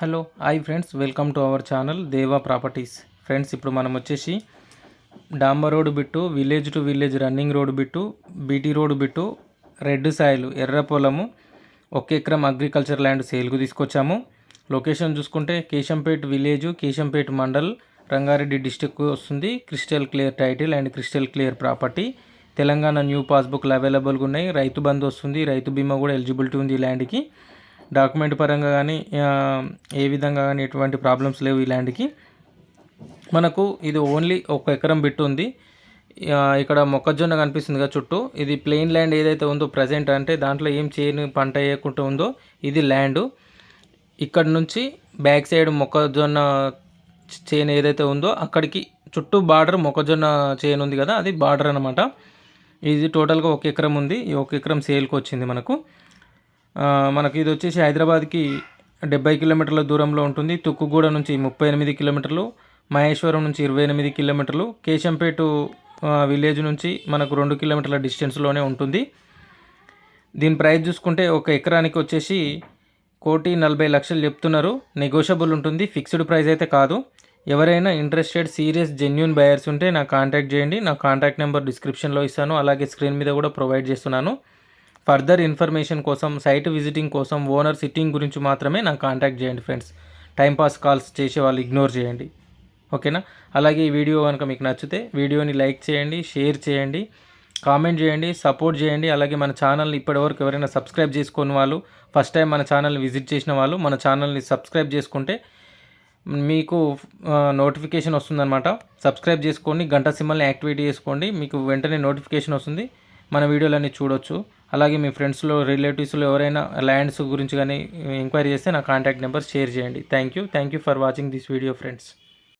Hello hi friends welcome to our channel Deva properties. Friends ఇప్పుడు మనం వచ్చేసి డాంబర్ road bit village to village running road bit BT road bit red soil ఎర్ర పొలము ఒక ఎకరం agriculture land సేల్కు తీసుకొచ్చాము. Location చూసుకుంటే కేశంపేట్ విలేజ్ కేశంపేట్ మండల్ రంగారెడ్డి డిస్టిక్ వస్తుంది. Crystal clear title and crystal clear property. Telangana new పాస్బుక్లు అవైలబుల్గా ఉన్నాయి. రైతు బంధు వస్తుంది. రైతు బీమా కూడా ఎలిజిబిలిటీ ఉంది ఈ ల్యాండ్కి. డాక్యుమెంట్ పరంగా కానీ ఏ విధంగా కానీ ఎటువంటి ప్రాబ్లమ్స్ లేవు ఈ ల్యాండ్కి. మనకు ఇది ఓన్లీ ఒక ఎకరం బిట్ ఉంది. ఇక్కడ మొక్కజొన్న కనిపిస్తుంది కదా చుట్టూ. ఇది ప్లెయిన్ ల్యాండ్ ఏదైతే ఉందో ప్రజెంట్ అంటే దాంట్లో ఏం చేయని పంట వేయకుండా ఉందో ఇది ల్యాండ్. ఇక్కడ నుంచి బ్యాక్ సైడ్ మొక్కజొన్న చేను ఏదైతే ఉందో అక్కడికి చుట్టూ బార్డర్ మొక్కజొన్న చేను ఉంది కదా అది బార్డర్ అనమాట ఇది టోటల్గా ఒక ఎకరం ఉంది. ఈ ఒక ఎకరం సేల్కి వచ్చింది మనకు. మనకి ఇది వచ్చేసి హైదరాబాద్కి డెబ్బై కిలోమీటర్ల దూరంలో ఉంటుంది. తుక్కుగూడ నుంచి ముప్పై ఎనిమిది కిలోమీటర్లు మహేశ్వరం నుంచి ఇరవై ఎనిమిది కిలోమీటర్లు కేశంపేట విలేజ్ నుంచి మనకు రెండు కిలోమీటర్ల డిస్టెన్స్లోనే ఉంటుంది. దీని ప్రైస్ చూసుకుంటే ఒక ఎకరానికి వచ్చేసి కోటి నలభై లక్షలు చెప్తున్నారు. నెగోషియబుల్ ఉంటుంది. ఫిక్స్డ్ ప్రైస్ అయితే కాదు. ఎవరైనా ఇంట్రెస్టెడ్ సీరియస్ జెన్యున్ బయర్స్ ఉంటే నాకు కాంటాక్ట్ చేయండి. నా కాంటాక్ట్ నెంబర్ డిస్క్రిప్షన్లో ఇస్తాను. అలాగే స్క్రీన్ మీద కూడా ప్రొవైడ్ చేస్తున్నాను. ఫర్దర్ ఇన్ఫర్మేషన్ కోసం సైట్ విజిటింగ్ కోసం ఓనర్ సిట్టింగ్ గురించి మాత్రమే నాకు కాంటాక్ట్ చేయండి ఫ్రెండ్స్. టైంపాస్ కాల్స్ చేసే వాళ్ళు ఇగ్నోర్ చేయండి. ఓకేనా అలాగే ఈ వీడియో కనుక మీకు నచ్చితే వీడియోని లైక్ చేయండి షేర్ చేయండి కామెంట్ చేయండి సపోర్ట్ చేయండి. అలాగే మన ఛానల్ని ఇప్పటివరకు ఎవరైనా సబ్స్క్రైబ్ చేసుకున్న వాళ్ళు ఫస్ట్ టైం మన ఛానల్ని విజిట్ చేసిన వాళ్ళు మన ఛానల్ని సబ్స్క్రైబ్ చేసుకుంటే మీకు నోటిఫికేషన్ వస్తుందన్నమాట. సబ్స్క్రైబ్ చేసుకోండి గంట సింబల్ని యాక్టివేట్ చేసుకోండి మీకు వెంటనే నోటిఫికేషన్ వస్తుంది. మన వీడియోలన్నీ చూడొచ్చు. అలాగే మీ ఫ్రెండ్స్లో రిలేటివ్స్లో ఎవరైనా ల్యాండ్స్ గురించి కానీ ఎంక్వైరీ చేస్తే నా కాంటాక్ట్ నెంబర్ షేర్ చేయండి. Thank you thank you for watching this video friends.